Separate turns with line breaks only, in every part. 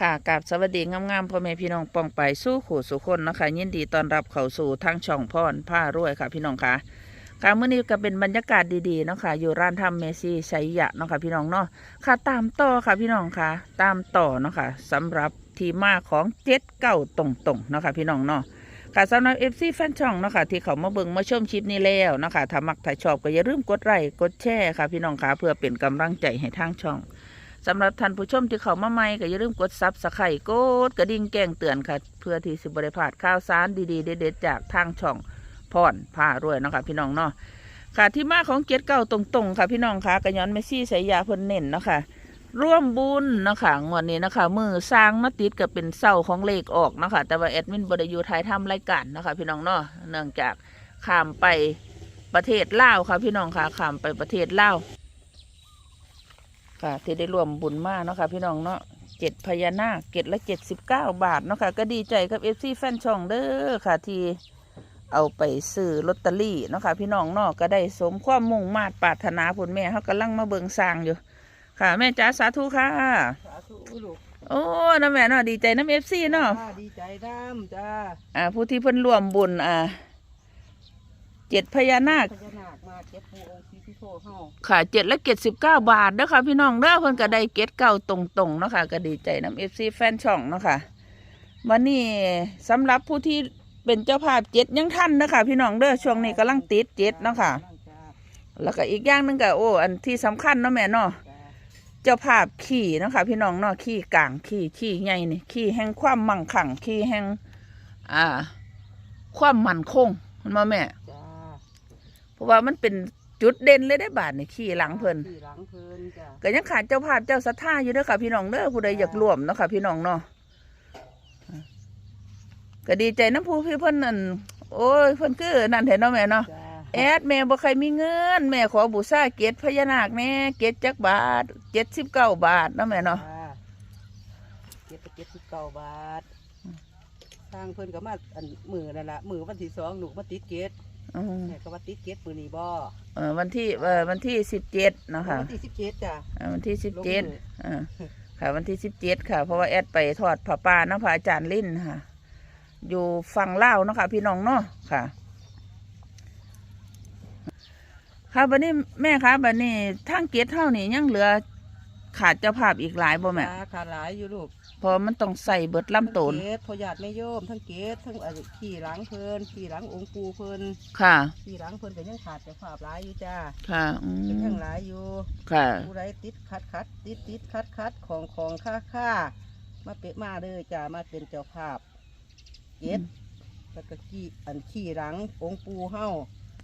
ค่ะกับสวัสดีงามๆพ่อแม่พี่น้องปองไปสู้ขู่สุคนนะคะยินดีต้อนรับเข้าสู่ทางช่องพรผ้ารวยค่ะ พี่น้องค่ะค่ะมื้อนี้ก็เป็นบรรยากาศดีๆเนาะค่ะอยู่ร้านทำเมซี่ชัยยะเนาะค่ะพี่น้องเนาะค่ะตามต่อค่ะพี่น้องค่ะ ตามต่อเนาะค่ะสำหรับที่มาของเจ็ดเก้าตรงๆเนาะค่ะพี่น้องเนาะค่ะสำหรับเอฟซีแฟนช่องเนาะค่ะที่เขามาเบิ่งมาชมคลิปนี้แล้วเนาะค่ะถ้ามักถ้าชอบก็อย่าลืมกดไลค์กดแชร์ค่ะพี่น้องค่ะเพื่อเป็นกำลังใจให้ทางช่อง สำหรับท่านผู้ชมที่เข้ามาใหม่ก็อย่าลืมกดซับสไครต์กดกระดิ่งแจ้งเตือนค่ะ เพื่อที่สิบริพลาดข่าวสารดีๆ เด็ดๆจากทางช่องพรผ้ารวยเนาะค่ะพี่น้องเนาะค่ะที่มาของเกียรติเก่าตรงๆ ค่ะพี่น้องค่ะกระย้อนเมซี่สายยาเพิ่นเน้นเนาะค่ะร่วมบุญนะคะงวดนี้นะคะมือสร้างมาติดกับเป็นเสาของเลขออกนะคะแต่ว่าแอดมินบริยูไทยทำรายการนะคะพี่น้องเนาะเนื่องจากข้ามไปประเทศลาวค่ะพี่น้องค่ะข้ามไปประเทศลาว ค่ะที่ได้รวมบุญมากเนาะค่ะพี่น้องเนาะเจ็ดพญานาคเกตละเจ็ดสิบเก้าบาทเนาะค่ะก็ดีใจกับเอฟซีแฟนช่องเด้อค่ะที่เอาไปซื้อลอตเตอรี่เนาะค่ะพี่น้องเนาะก็ได้สมความมุ่งมาตรปรารถนาผลแม่เขากำลังมาเบิงสร้างอยู่ ค่ะ แม่จ๋าสาธุค่ะ
สาธุลูก
โอ้น้าแม่เนาะดีใจน้ำเอฟซีเนาะ
จ้าดีใจน้ำจ้า
อ่า ผู้ที่เพิ่นรวมบุญอ่าเจ็ดพญานาค
พญานาคมาเก็บปูองค์ที่ พิโซเฮา
ค่ะเจ็ดและเจ็ดสิบเก้าบาทเด้อค่ะพี่น้องเด้อเพิ่นก็ได้เก็ตเก้าตรงๆเนาะค่ะก็ดีใจน้ำเอฟซีแฟนช่องเนาะค่ะวันนี้สำหรับผู้ที่เป็นเจ้าภาพเจ็ดยังทันเนาะคะพี่น้องเด้อช่วงนี้กำลังติดเจ็ดเนาะค่ะ
จ้า
แล้วก็อีกอย่างหนึงก็โอ้อันที่สำคัญเนาะแม่เนาะ
จ้า
เจ้าภาพขี่เนาะค่ะพี่น้องเนาะขี่กลางขี่ขี่ใหญ่นี่ขี่แห่งความมั่งคั่งขี่แห่งอ่า ความมั่นคงมันมาแม่
จ้า
เพราะว่ามันเป็น จุดเด่นเลยได้บาทนี่ขี่หลังเพิ่น
ที่หลังเพิ่นจ้า
ก็ยังขาดเจ้าภาพเจ้าศรัทธาอยู่เด้อค่ะพี่น้องเด้อผู้ใดอยากร่วมเนาะค่ะพี่น้องเนาะก็ดีใจน้ำผู้พี่เพิ่นนั่นโอ้ยเพิ่นคือนั่นเห็นเนาะแม่เนาะ
จ้า
แอดแม่บ่ใครมีเงิน แม่ขอบูชาเกศพญานาคแน่เกศจักบาทเจ็ดสิบเก้าบาทเนาะแม่เนาะ
จ้าเก็บไปเก็บสิบเก้าบาททางเพิ่นก็มาอันมือนั่นละมือวันที่สองลูกมาติดเกต
อืม
แม่ก็มาติดเกตมือนี้บ่
เออวันที่เออวันที่สิบเจ็ดเนาะค่ะ
วันที่สิบเจ็ดจ้า
เออวันที่สิบเจ็ด
ลงมือ
เออค่ะ วันที่สิบเจ็ดค่ะ เพราะว่าแอดไปทอดผ้าป่าเนาะพระอาจารย์ลิ้นค่ะ อยู่ฝั่งลาวเนาะค่ะ พี่น้องเนาะค่ะ ค่ะบัดนี้แม่คะบัดนี้ทางเกตเท่านี่ยังเหลือขาดเจ้าภาพอีกหลายบ่แม่
จ้าขาดหลายอยู่ลูก
เพราะมันต้องใส่เบิดลำโตน
ทั้งเกตพอญาติไม่โยมทั้งเกตทั้งอันขี่หลังเพิ่นขี่หลังองค์ปูเพิ่น
ค่ะ
ขี่หลังเพิ่นก็ยังขาดแต่ภาพหลายอยู่จ้า
ค่ะอื
เป็น
ม
ยังหลายอยู่
ค่ะ
ผู้ใดติดคัดคัดติดติดคัดคัดของของค่าค่ามาเปะมาเลยจ้ามาเป็นเจ้าภาพเกตแล้วก็ขี่อันขี่หลังองค์ปูเฮา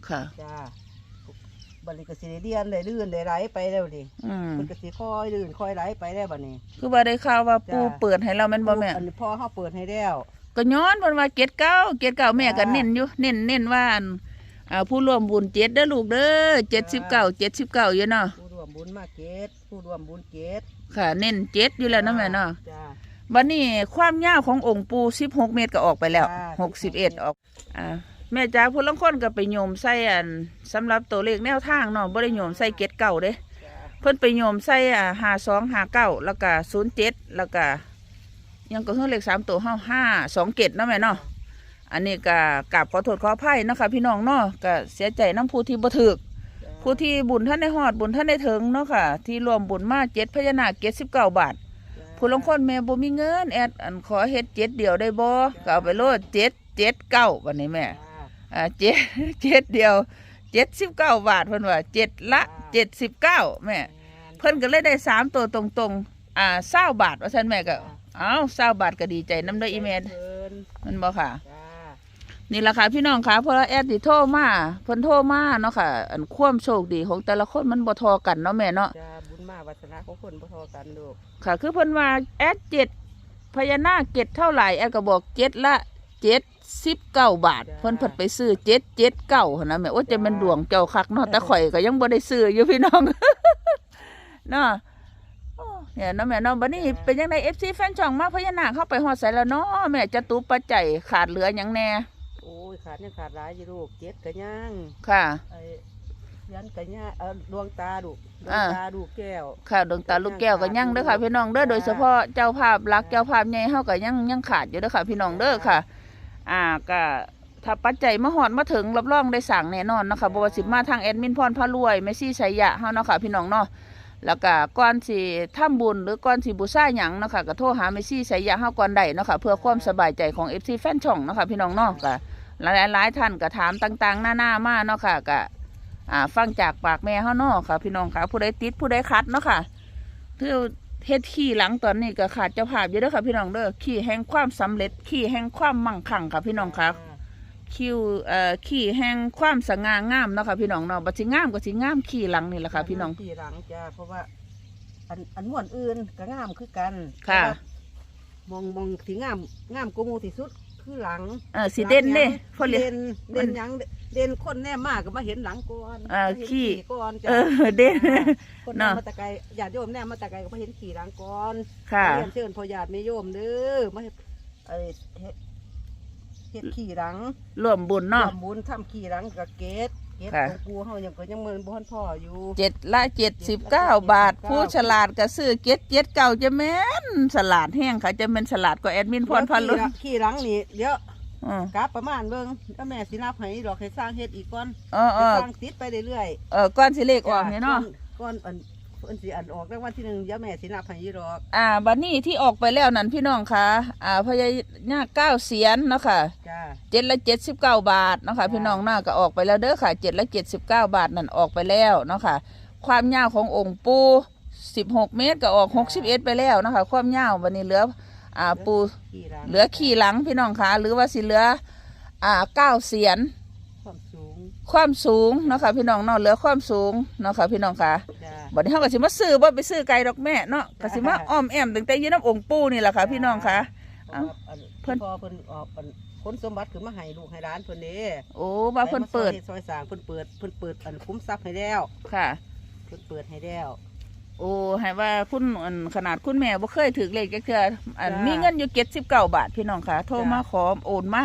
ค่ะ
จ้า บัดนี้ก็สิได้เรียนได้ลื่นได้ไหลไปแล้วดิ
อืม
เพิ่นก็สิค่อยลื่นค่อยไหลไปได้วบัดนี้
คือว่าได้ข่าวว่าปู
จ้ะ
เปิดให้เราแม่นบ่แม่
อันนี้พ่อเฮาเปิดให้แล้ว
ก็ย้อนเพิ่นว่าเกตเก้าเกตเก้าแม่ก็
จ้ะ
เน้นอยู่เน้นเน้นว่าอันอ่าผู้ร่วมบุญเจ็ดเด้อลูกเด้อเจ็ดสิบเก้าเจ็ดสิบเก้าอยู่เนาะ
ผู้ร่วมบุญมาเกตผู้ร่วมบุญเกต
ค่ะ เน้นเจ็ดอยู่แล้วเนาะแม่เนาะ
จ้า
บัดนี้ความยาวขององค์ปูสิบหกเมตรก็ออกไปแล้ว
จ้ะ
หกสิบเอ็ดออก อ่า แม่จ๋าผู้ลังคนก็ไปโยมใส่อันสำหรับตัวเลขแนวทางเนาะบ่ได้โยมใส่เกตเก้าเด้
จ้า
เพิ่นไปโยมใส่อ่าห้าสองห้าเก้าแล้วก็ศูนย์เจ็ดแล้วก็ยังก็เฮือเลขสามตัวเฮาห้าสองเกตเนาะแม่เนาะอันนี้ก็กราบขอโทษขออภัยเนาะคะพี่น้องเนาะก็เสียใจน้ำผู้ที่บ่ถึกผู้ที่บุญท่านได้ฮอดบุญท่านได้ถึงเนาะค่ะ ที่รวมบุญมาเจ็ดพญานาคเจ็ดสิบเก้าบาทผู้ลางคนแม่บ่มีเงินแอดอันขอเฮ็ดเจ็ดเดียวได้บ่ก็เอาไปโลดเจ็ดเจ็ดเก้าวันนี้แม่
จ้า
อ่าเจ็ดเจ็ดเดียวเจ็ดสิบเก้าบาทเพิ่นว่าเจ็ดละเจ็ดสิบเก้าแม่เพิ่นก็เลยได้สามตัวตรงๆอ่าเศร้าบาทว่าซั่นแม่ก็เอ้าเศร้าบาทก็ดีใจน้ำเด้ออีเมล
เพิ่น
มันบ่ค่ะ
จ้า
นี่ล่ะค่ะพี่น้องค่ะเพราะว่าแอดที่โทรมาเพิ่นโทรมาเนาะค่ะ อันความโชคดีของแต่ละคนมันบ่เทอกันเนาะแม่เนาะ
จ้าบุญมาวัฒนาของคนบ่เทอกันลูก
ค่ะ คือเพิ่นว่าแอดเจ็ดพญานาคเจ็ดเท่าไหร่แอดก็บอกเจ็ดละเจ็ด สิบเก้าบาทเพิ่นเพิ่นไปซื้อเจ็ดเจ็ดเก้าหั่นนะแม่โอ้จะเป็นดวงเจ้าคักเนาะแต่ข่อยก็ยังบ่ได้ซื้ออยู่พี่น้องเนาะโอ้เนี่ยเนาะแม่เนาะบัดนี้เป็นยังไง FC แฟนช่องมาพญานาคเข้าไปฮอดใส่แล้วเนาะแม่จะตุปัจจัยขาดเหลือหยังแน่
โอ้ยขาดยังขาดหลายอยู่ลูกเจ็ดก็ยัง
ค่ะ
ไอ้ยันกะย่าเออดวงตาดูดวง
อ่า
ตาดูแก้ว
ค่ะดวงตาลูกแก้วก็ยังเด้อค่ะพี่น้องเด้อโดยเฉพาะเจ้าภาพรักเจ้าภาพใหญ่เฮาก็ยังยังขาดอยู่เด้อค่ะพี่น้องเด้อค่ะ อ่าก็ถ้าปัจจัยมาฮอดมาถึงรับรองได้สั่งแน่นอนเนาะค่ะบ่ว่าสิมาทางแอดมินพรพารวยแม่ซี่ชัยยะเฮาเนาะค่ะพี่น้องเนาะแล้วก็ก่อนสิทำบุญหรือก่อนสิบูชาหยังเนาะค่ะก็โทรหาแม่ซี่ชัยยะเฮาก่อนได้เนาะค่ะเพื่อความสบายใจของ FC แฟนช่องเนาะค่ะพี่น้องเนาะก็หลายๆหลายท่านก็ถามต่างๆ หน้าๆมาเนาะค่ะก็อ่าฟังจากปากแม่เฮาเนาะค่ะ พี่น้องค่ะผู้ใดติดผู้ใดคัดเนาะค่ะคือ เฮ็ดขี่หลังตอนนี้ก็ขาดเจ้าภาพอยู่เด้อค่ะพี่น้องเด้อขี่แห่งความสำเร็จขี่แห่งความมั่งคั่งค่ะพี่น้องค่ะคิวเอ่อขี่แห่งความสง่างามเนาะค่ะพี่น้องเนาะบ่สิงามก็สิงามขี่หลังนี่แหละค่ะ พี่น้อง
ที่หลังจ้าเพราะว่า อันอันม่วนอื่นก็งามคือกัน
ค่ะ
แต่ว่ามองมองที่งามงามกว่าหมูที่สุด คือหลัง
เออสิเด่นเด้พอเรีย
เด่นเด่นหยังเด่นคนแน่มากก็มาเห็นหลังก่อน
อ่า
มาเห็น
ขี้
ก่อนจ้ะ
เออเด่น
คน
เนาะ
แน่มาแตะไกลญาติโยมแน่มาแตะไกลก็มาเห็นขี่หลังก่อน
ค่ะ
เรียนเชิญพ่อญาติแม่โยมเด้อมาเฮ็ดเอ้ยเฮ็ดเฮ็ดขี่หลัง
ร่วมบุญเนาะ
ทำบุญทำขี่หลังกับเกต เกต
ค่ะ
ของปูเฮายังก็ยังเมินบ่ทันพ่ออยู่
เจ็ดละเจ็ดสิบเก้าบาท ผู้ฉลาดก็ซื้อเจ็ดเจ็ดเก่าจะแม่นฉลาดแห้งค่ะจะเป็นฉลาดกว่าแอดมินพรพัน
เดี๋
ลุ
ยวขี่หลังขี่หลังนี่เดี๋ยว
อือ
กลับประมาณเบิ่งแล้วแม่สินับให้ดอกให้สร้างเฮ็ดอีกก่อน
เออเอ
ให้
อ
สร้างติดไปเรื่อย
เออก้อนสิเลข
ๆ
ออกเนี่ยเนาะ
ก่อนก่อนอัน เพิ่นสิอันออกรางวัลที่หนึ่งเดี๋ยวแม่สินับให้อีดอก
อ่าบัดนี้ที่ออกไปแล้วนั่นพี่น้องคะอ่าพญานาคเก้าเสียนเนาะค่ะ
จ้า
เจ็ดละเจ็ดสิบเก้าบาทเนาะค่ะ
จ้า
พี่น้องน่าก็ออกไปแล้วเด้อค่ะเจ็ดละเจ็ดสิบเก้าบาทนั่นออกไปแล้วเนาะค่ะ ความยาวขององค์ปูสิบหกเมตรก็ออกหกสิบเอ็ดไปแล้วเนาะค่ะ ความยาววันนี้เหลืออ่าปู
ขี่หลัง
เหลือขี่หลังพี่น้องคะหรือว่าสิเหลืออ่าเก้าเสียน
ความสูง
ความสูงเนาะค่ะพี่น้องเนาะเหลือความสูงเนาะค่ะพี่น้องคะ
จ้า
บัดนี้เขาก็สิมาซื้อบ่ไปซื้อไก่ดอกแม่เนาะก็สิมา
จ้า
อ้อมแอมตั้งแต่อยืนน้ำองค์ปูนี่แหละค่ะพี่น้องคะ
เพราะว่าอัน
เพิ่น
พอเพิ่นออกอันผลสมบัติขึ้นมาให้ลูกให้ร้านเพิ่นเด้
โอ้ว่าเพิ่นเปิด
ไปมาซอยฮ็ซอยสร้างเพิ่นเปิดเพิ่นเปิดอันคุ้มทรัพย์ให้แล้ว
ค่ะ
เพิ่นเปิดให้แล้ว
โอ้ให้ว่าคุณอันขนาดคุณแม่บ่เคยถือเลขจักเทื่ออัน
จ้ามี
มีเงินอยู่79บาทพี่น้องค่ะ โทร
จ้าม
มาขอโอนมา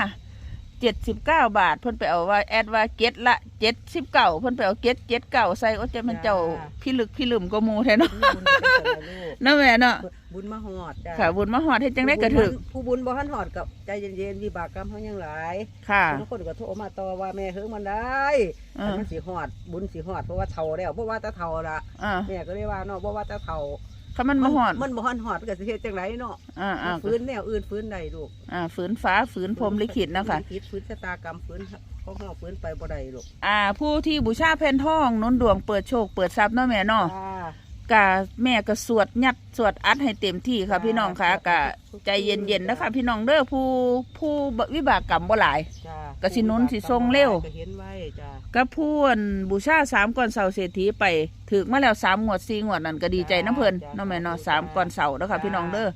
79บาท เพิ่นไปเอาว่าแอดว่าเก็ตละ79เพิ่นไปเอาเก็ต79ใส่โอ้จะมันเจ้าพี่ลึกพี่ลืมก็หมู่แท้เนาะ
บุญเป็นคนละลูก
เนาะแม่เนาะ
บุญมาหอดจ้ะ
ค่ะ บุญมาฮอดเฮ็ดจังได๋ก็ถึก
ผู้บุญบ่ทันหอดกับใจเย็นๆวิบากกรรมเฮายังหลาย
ค่ะ
บางคนก็โทรมาต่อว่าแม่เฮิงมันได้
เอ
แต่
อ
มันสิหอดบุญสิหอดเพราะว่าเฒ่าแล้วเพราะว่าแตาเฒ่าละ
อ่า
แม่ก็เลยว่าเนาะเพราะว่าแตาเฒ่า
ถ้ามันบ่ฮอด
มันบ่ทันหอดก็สิเฮ็ดจังไดเนาะ
อ่าอ่า
ฟื้นแนวอื่นฟื้นได้ลูก
อ่าฝืนฟ้าฝืนพรหมลิขิตเนาะค่ะ
คิดฟื้นชะตากรรมฟื้นของเฮาฟื้นไปบ่ได้ลูก
อ่า ผู้ที่บูชาแผ่นทองหนุนดวงเปิดโชค เปิดทรัพย์เนาะแม่เนาะ
จ้า
กะแม่ก็สวดยัดสวดอัดให้เต็มที่ค่ะ พี่น้องค่ะกะใจเย็นๆนะคะพี่น้องเด้อผู้ผู้วิบากกรรมบ่หลาย
จ้า
ก็สิหนุนสิทรงเร็ว
ก็เห็นไว้จ้า
ก็พูนบูชาสามก่อนเสาเศรษฐีไปถึกมาแล้วสามงวดสี่งวดนั่นก็ดีใจน้ำเพิ่น
จ้ะ
เนาะแม่เนาะสามก่อนเสาเนาะค่ะ
จ้ะ
พี่น้องเด้อ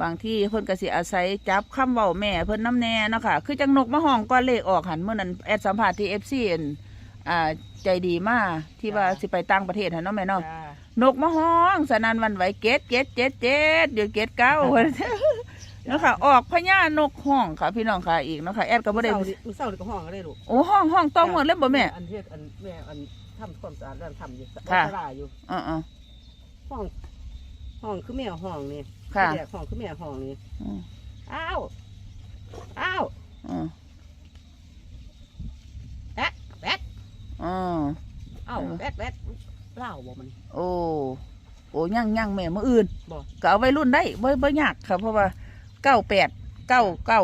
บางที่เพิ่นก็สิอาศัยจับคำเว้าแม่เพิ่นน้ำแน่เนาะค่ะคือจังนกมาห้องก้อนเลขออกหันเมื่อนั้นแอดสัมภาษณ์ที่ FC อันอ่าใจดีมากที่ว่าสิไปต่างประเทศหั่นเนาะแม่เนาะ
จ้า น
กมาห้องสนันหวันไหวเกตเกตเจ็ดเจ็ดอยู่เกตเก้าเนาะค่ะออกพญานกห้องค่ะ พี่น้องค่ะอีกเนาะค่ะแอดก็บ่ได้
มื้อเช้านี่มื้อเช้านี่ก็ห้องก็ได้ลูก
โอ้ห้องห้องต้องหมดเลยบ่แม่
อันเฮ็ดอันแม่อันทำความสะอาดร้านทำอยู่
ค่ะ
สลาอยู่
อ๋อ
ห้องห้องคือแม่ห้องนี่
ค่ะ
ที่แรกห้องคือแม่ห้องนี่
ๆอืม
อ้าวอ้าว
อืม
แบดแบด
อ๋อ
อ้าว
เออ
แบดแบด เล่าบ่มัน
โอ้โอ้ย่างย่างแม่มื้ออื่น
บ่
ก็เอาไว้รุ่นได้บ่บ่ยากค่ะเพราะว่าเก้าแปดเก้าเก้า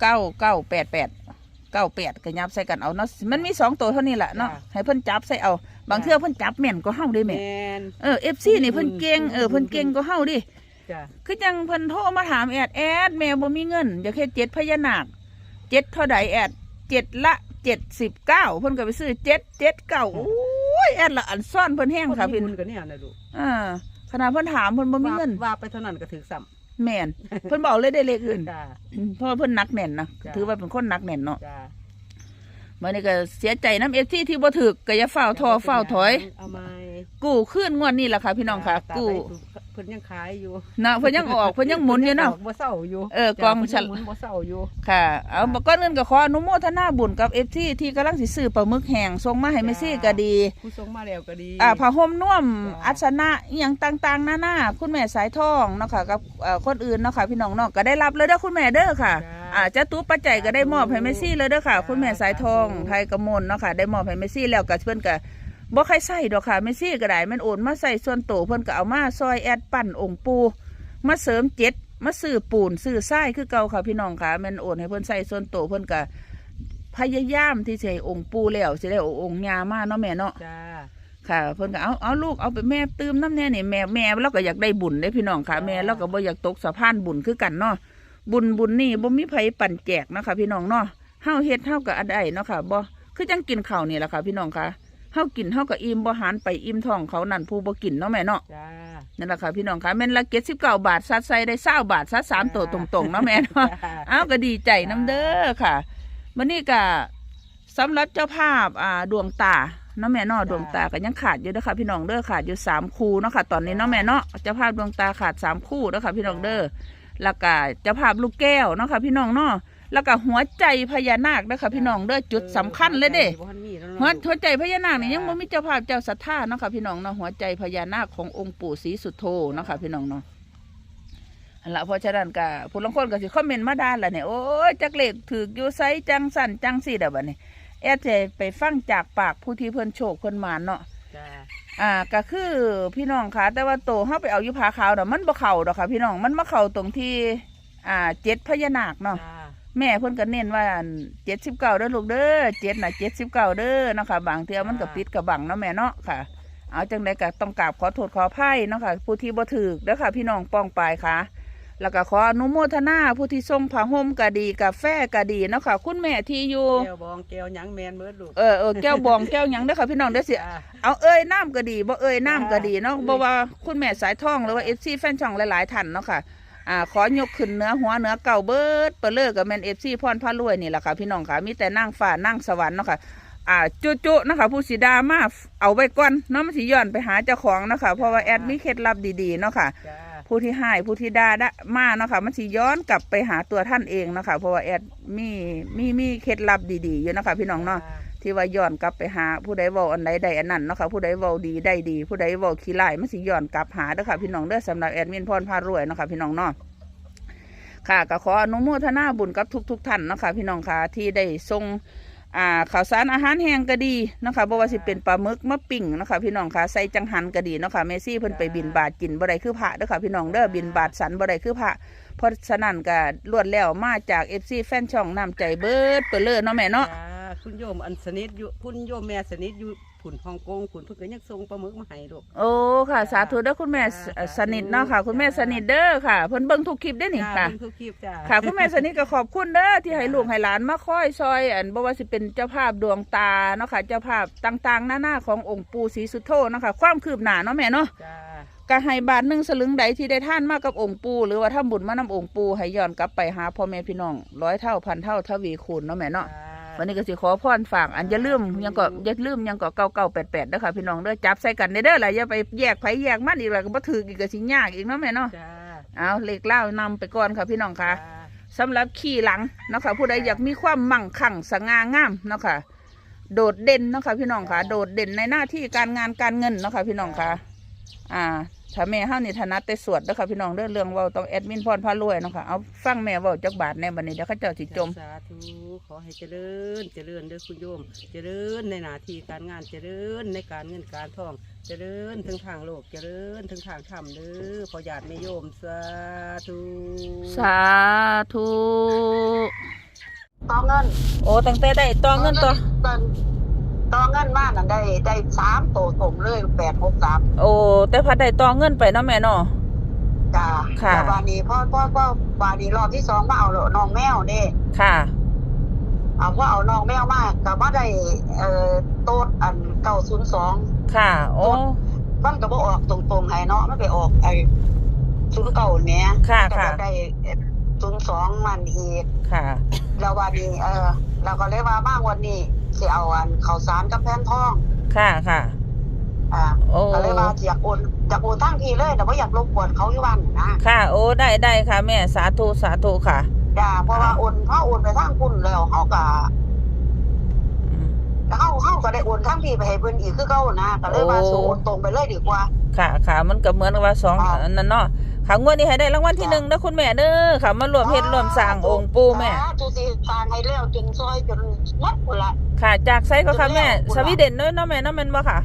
เก้าเก้าแปดแปดเก้าแปดก็ยับใส่กันเอาเนาะมันมีสองตัวเท่านี้แหละเนาะให้เพิ่นจับใส่เอา บางเทื่อเพิ่นจับแม่นก็เฮาได้
แม
แม่
น
เออ FC นี่เพิ่นเก่งเออเพิ่นเก่งก็เฮาดิ
จ้ะ
คือจังเพิ่นโทรมาถามแอดแอดแม่บ่มีเงินอยากเฮ็ดเจ็ดพญานาคเจ็ดเท่าใดแอดเจ็ดละเจ็ดสิบเก้าเพิ่นก็ไปซื้อเจ็ดเจ็ดเก้าโอ้ ยแอดละอันซ่อนเพิ่นแห้งค่ะ
น
พี่
มีบุญกันเนี่ยนะลูก
อ่าขนาดเพิ่นถามเพิ่นบ่มีเงิน
ว่าว่าไปเท่านั้นก็ถือซ้ำ
แม่นเพิ่นบอกเลยได้เลขอื่น
จ้า
อืมเพราะว่าเพิ่นนักแน่นนะ
จ้ะ
ถือว่าเป็นคนนักแน่นเนาะ
จ้า
มื้อนี้ก็เสียใจน้ำ FC ที่บ่ถูกก็อย่าเฝ้าวทอเฝ้าวถอย
เอาไม้
กู้คืนงวดนี้ล่ะค่ะพี่น้องค่ะ
ตาม
กู้
ไปเพิ่พิ่นยังขายอยู่
เนาะเพิ่นยังออกเพิ่นยังหมุนอยู่เนาะ
บ่เศร้าอยู่
เออกอง
จ้ะ
ฉล
เพิ่นยังหมุนบ่เศร้าอยู่
ค่ะ เอาบ่ก่อนอื่นก็ขออนุโมทนาบุญกับเอฟซีที่กำลังสิซื้อปลาหมึกแห้งส่งมาให้แม่ซี่ก็ดี
ผู้ส่งมาแล้วก็ดี
อ่าผ้าห่มน่วม
จ้ะ
อัศนะอหย่างต่างๆหน้าๆคุณแม่สายทองเนาะค่ะกับเอ่อคนอื่นเนาะค่ะพี่น้องเนาะก็ได้รับเลยเด้อคุณแม่เด้อค่ะอ่าเจ้าตู้ปัจจัยก็ได้มอบให้แม่ซี่เลยเด้อค่ะ คุณแม่สายทองไทยกมลเนาะค่ะได้มอบให้แม่ซี่แล้วก็เพิ่นก็ บ่ใครใส่ดอกค่ะแม่ซี่ก็ได้มันโอนมาใส่ส่วนตัวเพิ่นก็เอามาซอยแอดปั่นองค์ปูมาเสริมเจ็ดมาซื้อปูนซื้อทรายคือเก่าค่ะพี่น้องค่ะแมันโอนให้เพิ่นใส่ส่วนตัวเพิ่นก็พยายามที่จะให้องค์ปูแล้วสิได้เอาองค์ยามาเนาะแม่เนาะ
จ้า
ค่ะเพิ่นก็เอาเอาลูกเอาไปแม่ตื้มน้ำแน่นี่แม่แม่เราก็อยากได้บุญได้พี่น้องค่ะแม่เราก็บ่อยากตกสะพานบุญคือกันเนาะบุญบุญนี่บ่มีไผปั่นแจกเนาะค่ะพี่น้องเนาะเฮาเฮ็ดเฮาก็อันใดเนาะค่ะบ่คือจังกินข้าวนี่แหละค่ะพี่น้องค่ะ เฮากินเฮาก็อิ่มบ่หารไปอิ่มท้องเขานั่นผู้บ่กินเนาะแม่เนาะ
จ้า
นั่นแหละค่ะพี่น้องค่ะแม่นละ79บาทซัดใส่ได้20บาทซัดสามตัวตรงๆเนาะแม่เนาะ
จ้า
อ้าวก็ดีใจน้ำเด้อค่ะวันนี้ก็สำหรับเจ้าภาพอ่าดวงตาเนาะแม่เนาะดวงตาก็ยังขาดอยู่เด้อค่ะพี่น้องเด้อขาดอยู่สามคู่เนาะค่ะตอนนี้เนาะแม่เนาะเจ้าภาพดวงตาขาดสามคู่เด้อค่ะพี่น้องเด้อแล้วก็เจ้าภาพลูกแก้วเนาะค่ะพี่น้องเนาะแล้วก็หัวใจพญานาคเด้อค่ะพี่น้องเด้อจุดสำคัญเลยเด้
บ่ทันมีแล้ว
หัว
เนาะ
หัวใจพญานาคนี่
จ้ายั
ยังบ่มีเจ้าภาพเจ้าศรัทธาเนาะค่ะพี่น้องเนาะหัวใจพญานาคขององค์ปู่ศรีสุโธเนาะค่ะพี่น้องเนาะอันละเพราะฉะนั้นก็ผู้ลางคนก็สิคอมเมนต์มาด่าละเนี่ยโอ้ยจักเลขถือกอยู่ไซจังสั่นจังสี่เด้อบัดนี้แอดจะไปฟังจากปากผู้ที่เพิ่นโชคเพิ่นหมานเนาะ
จ้า
อ่าก็คือพี่น้องค่ะ แต่ว่าโตเฮาไปเอาอยู่ผาขาวน่ะมันบ่เข้าดอกค่ะ พี่น้องมันมาเข้าตรงที่ อ่าเจ็ดพญานาคเนาะ
จ้า
แม่เพิ่นก็เน้นว่าเจ็ดสิบเก้าเด้อลูกเด้อเจ็ดน่ะเจ็ดสิบเก้าเด้อเนาะค่ะบางเทื่อมันก็ปิดกับบังเนาะแม่เนาะค่ะ เอาจังไดก็ต้องกราบขอโทษขออภัยเนาะค่ะผู้ที่บ่ถูกเด้อค่ะพี่น้องป้องปายค่ะ แล้วก็ขออนุโมทนาผู้ที่ส่งผ้าห่มก็ดีกาแฟก็ดีเนาะค่ะคุณแม่ที่อยู่
แก้วบองแก้วหยังแมนเบิดลูก
เออเออแก้วบองแก้วหยังเด้อค่ะพี่น้องเด้อสิ
จ้า
เอาเอ้ยน้ำก็ดีบ่เอ้ยน้ำก็ดีเนาะ
จ้า
บ่ว่าคุณแม่สายทองหรือว่า FC แฟนช่องหลายๆท่านเนาะค่ะ อ่าขอยกขึ้นเหนื้อหัวเหนือเก่าเบิดเปเลิกกับแมนเอฟซีพรพารวยนี่แหละค่ะพี่น้องค่ะมีแต่นั่งฝ่านั่งสวรรค์เนาะค่ะอ่าจุจุๆนะคะผู้สีดามาเอาไว้ก่อนเนาะมันสิย้อนไปหาเจ้าของเนาะค่ะเพราะว่าแอดมีเคล็ดลับดีๆเนาะค่ะ
จ้า
ผู้ที่ให้ผู้ที่ด่าดะมาเนาะค่ะมันสิย้อนกลับไปหาตัวท่านเองเนาะค่ะเพราะว่าแอดมีมีมีเคล็ดลับดีๆอยู่เนาะค่ะพี่น้องเนาะ ที่ว่าย้อนกลับไปหา ผู้ใดเว้าอันใดใดอันนั้นเนาะค่ะผู้ใดเว้าดีได้ดี ผู้ใดเว้าขี้ร้ายมันสิย้อนกลับหาเด้อค่ะพี่น้องเด้อสำหรับแอดมินพรพารวยเนาะค่ะพี่น้องเนาะค่ะก็ขออนุโมทนาบุญกับทุกๆท่านเนาะค่ะพี่น้องค่ะที่ได้ส่งอ่าข่าวสารอาหารแห้งก็ดีเนาะค่ะบ่ว่าสิเป็นปลาหมึกมะปิ่งเนาะค่ะพี่น้องค่ะใส่จังหันก็ดีเนาะค่ะเมซี่เพิ่นไปบินบาทกินบ่ได้คือพระเด้อค่ะพี่น้องเด้อบินบาทสันบ่ได้คือพระเพราะฉะนั้นก็ล้วนแล้วมาจาก FC แฟนช่องน้ำใจเบิดเปิดเลยเนาะแม่เนาะ
จ้า คุณโยมอันสนิทอยู่คุณโยมแม่สนิทอยู่ผุนฮ่องกงผุนเพิ่นก็ยังส่งปลาหมึกมาให้ลูก
โอ้ค่ะ สาธุเด้อคุณแม่ส
จ้า
สนิทเนาะค่ะ คุณแม่สนิทเด้อค่ะเพิ่นเบิ่งทุกคลิปได้อนี่
จ้า
ค่ะ
เพิ่นทุกคลิปจ้า
ค่ะคุณแม่สนิทก็ขอบคุณเด้อที่ให้ลูกให้หลานมาคอยซอย อันบ่ว่าสิเป็นเจ้าภาพดวงตาเนาะค่ะเจ้าภาพต่างๆ หน้าๆขององค์ปู่ศรีสุโธเนาะค่ะความคืบหน้าเนาะแม่เนาะ
จ้า
ก็ให้บาทหนึงสลึงใดที่ได้ท่านมากับองค์ปู่หรือว่าทำบุญมานํองค์ปู่ให้ย้อนกลับไปหาพ่อแม่พี่น้องร้อยเท่าพันเท่าทวีคูณเนาะแม่เนาะ
จ้า
วันนี้ก็สิขอพรฝากอันอย่าลืมยังก็อย่าลืมยังก็เก้าเก้าแปดแปดเด้อค่ะพี่น้องเด้อจับใส่กันเด้อเด้อล่ะอย่าไปแยกไผแยกมันอีกแล้วก็บ่ถืออีกก็สิยากอีกเนาะแม่เนาะ
จ้า
เอาเลขเล่านำไปก่อนค่ะพี่น้องค่ะ
จ้า
สำหรับขี่หลังเนาะค่ะผู้ใดอยากมีความมั่งคั่งสง่างามเนาะค่ะโดดเด่นเนาะค่ะพี่น้องค่ะ โดดเด่นในหน้าที่การงานการเงินเนาะค่ะพี่น้องค่ะ อ่า ถ้าแม่เฮานี่ถนัดแต่สวดเด้อค่ะพี่น้องเด้อเรื่องเว้าต้องแอดมินพรพารวยเนาะค่ะเอาฟังแม่เว้าจักบาทแน่บัดนี้เดี๋ยวเขาเจ้าสิจม
สาธุขอให้เจริญ เจริญเด้อคุณโยม เจริญในหน้าที่การงานเจริญในการเงินการทอง เจริญถึงทางโลกเจริญถึงทางธรรมเด้อขอญาติแม่โยมสาธุ
สาธุ
ต่อเงิน
โอ้ตั้งแต่ได้ต่อเงินต่อ
ต่อ ต่อเงินมากนั่นได้ได้สามโตตรงเลยแปดหกสาม
โอ้แต่พัดได้ต่อเงินไปเนาะแม่เนาะ
จ้า
ค่ะ
แต่วานี้พ่อพ่อพ่อวานี้รอบที่สองมาเอาน้องแมวเด้
ค่ะ
เอาว่าเอาน้องแมวมากก็มาได้เอ่อโต๊ดอันเก้าศูนย์สอง
ค่ะ โอ้
มันก็บ่ออกตรงๆให้เนาะมันไปออกไอ้ศูนย์เก่าเนี้ย
ค่ะ
ก็
ค่ะ
ได้ศูนย์สองมันอีก
ค่ะ
แล้ววันนี้เออเราก็เลยว่าบ้างวันนี้ สิเอาอันข้าวสารกับแผ่นทอง
ค่ะค่ะ
อ่า
โอ้
ก็เลยว่าอยากโอนอยากโอนทั้งทีเลยแต่ว่าอยากรบกวนเขาอยู่บ้านนะ
ค่ะ โอ้ได้ได้ค่ะ แม่สาธุสาธุค่ะ
จ้าเพราะว่าโอนเขาโอนไปทางคุณแล้วเขาก็
อืม
เขาเขาก็ได้โอนทั้งทีไปให้เพิ่นอีกคือเขานะก็เลยว่า
โอ้
สูโอนตรงไปเลยดีกว่า
ค่ะค่ะมันก็เหมือนกับว่าสอง
ค่ะ
อันนั่นเนาะ ค่ะงวดนี้ให้ได้รางวัลที่
ค่ะ
หนึ่งนะคุณแม่เด้อค่ะมารวมเฮ็ดรวมสร้างองค์ปู่แม่
จูสิสร้างให้แล้วจนซอยจนหมดพุ่นละ
ค่ะ จากไซก็ค่ะแม่
จนแล้ว
สวีเดนเนาะเนาะแม่เนาะแม่นบ่ค่ะ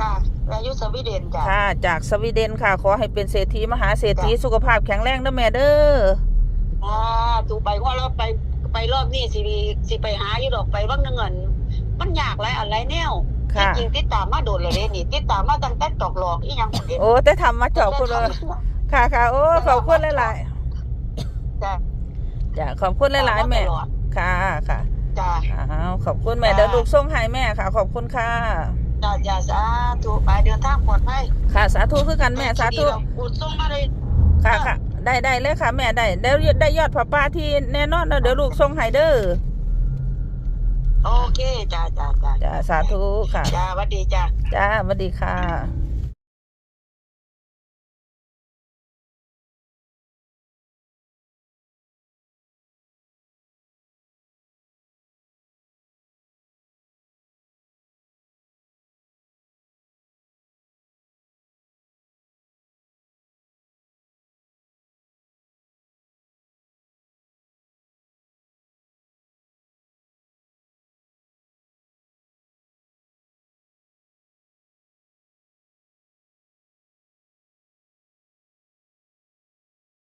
จ้าอายุสวีเดนจ้า
ค่ะ จากสวีเดนค่ะ ขอให้เป็นเศรษฐีมหาเศรษฐีสุขภาพแข็งแรงเด้อแม่เด้อ
อ่าถูกไปว่าเราไปไปรอบนี้สิสิไปหาอยู่ดอกไปว่างเงิน มันยากหลายอะไรแนว
ค่ะ
จริงๆติดตามมาโดนเลยเด้นี่ติดตามมาตั้งแต่ตอกหลอกอีหยังคนเดียว
โอ้แต่ทำมาเจาะคุณเลย ค่ะค่ะโอ้ขอบคุณหลาย
จ้า
ๆจ้ะขอบคุณหลายๆแม่
ตลอด
ค่ะค่ะ
จ้า
อ้าวขอบคุณแม่
จ้ะ
เดี๋ยวลูกส่งให้แม่ค่ะ ขอบคุณค่ะ
จ้าจ้าสาธุไปเดินทางปลอดภัย
ค่ะสาธุคือกันแม่สาธุ
อุดส่งมาเลย
ค่ะค่ะได้ได้เลยค่ะ แม่ได้เดี๋ยวได้ยอดผ้าป่าที่แน่นอนแล้วเดี๋ยวลูกส่งให้เด้อ
โอเคจ้าจ้าจ้า
จ้าสาธุค่ะ
จ้าหวัดดีจ้า
จ้าสวัสดีค่ะ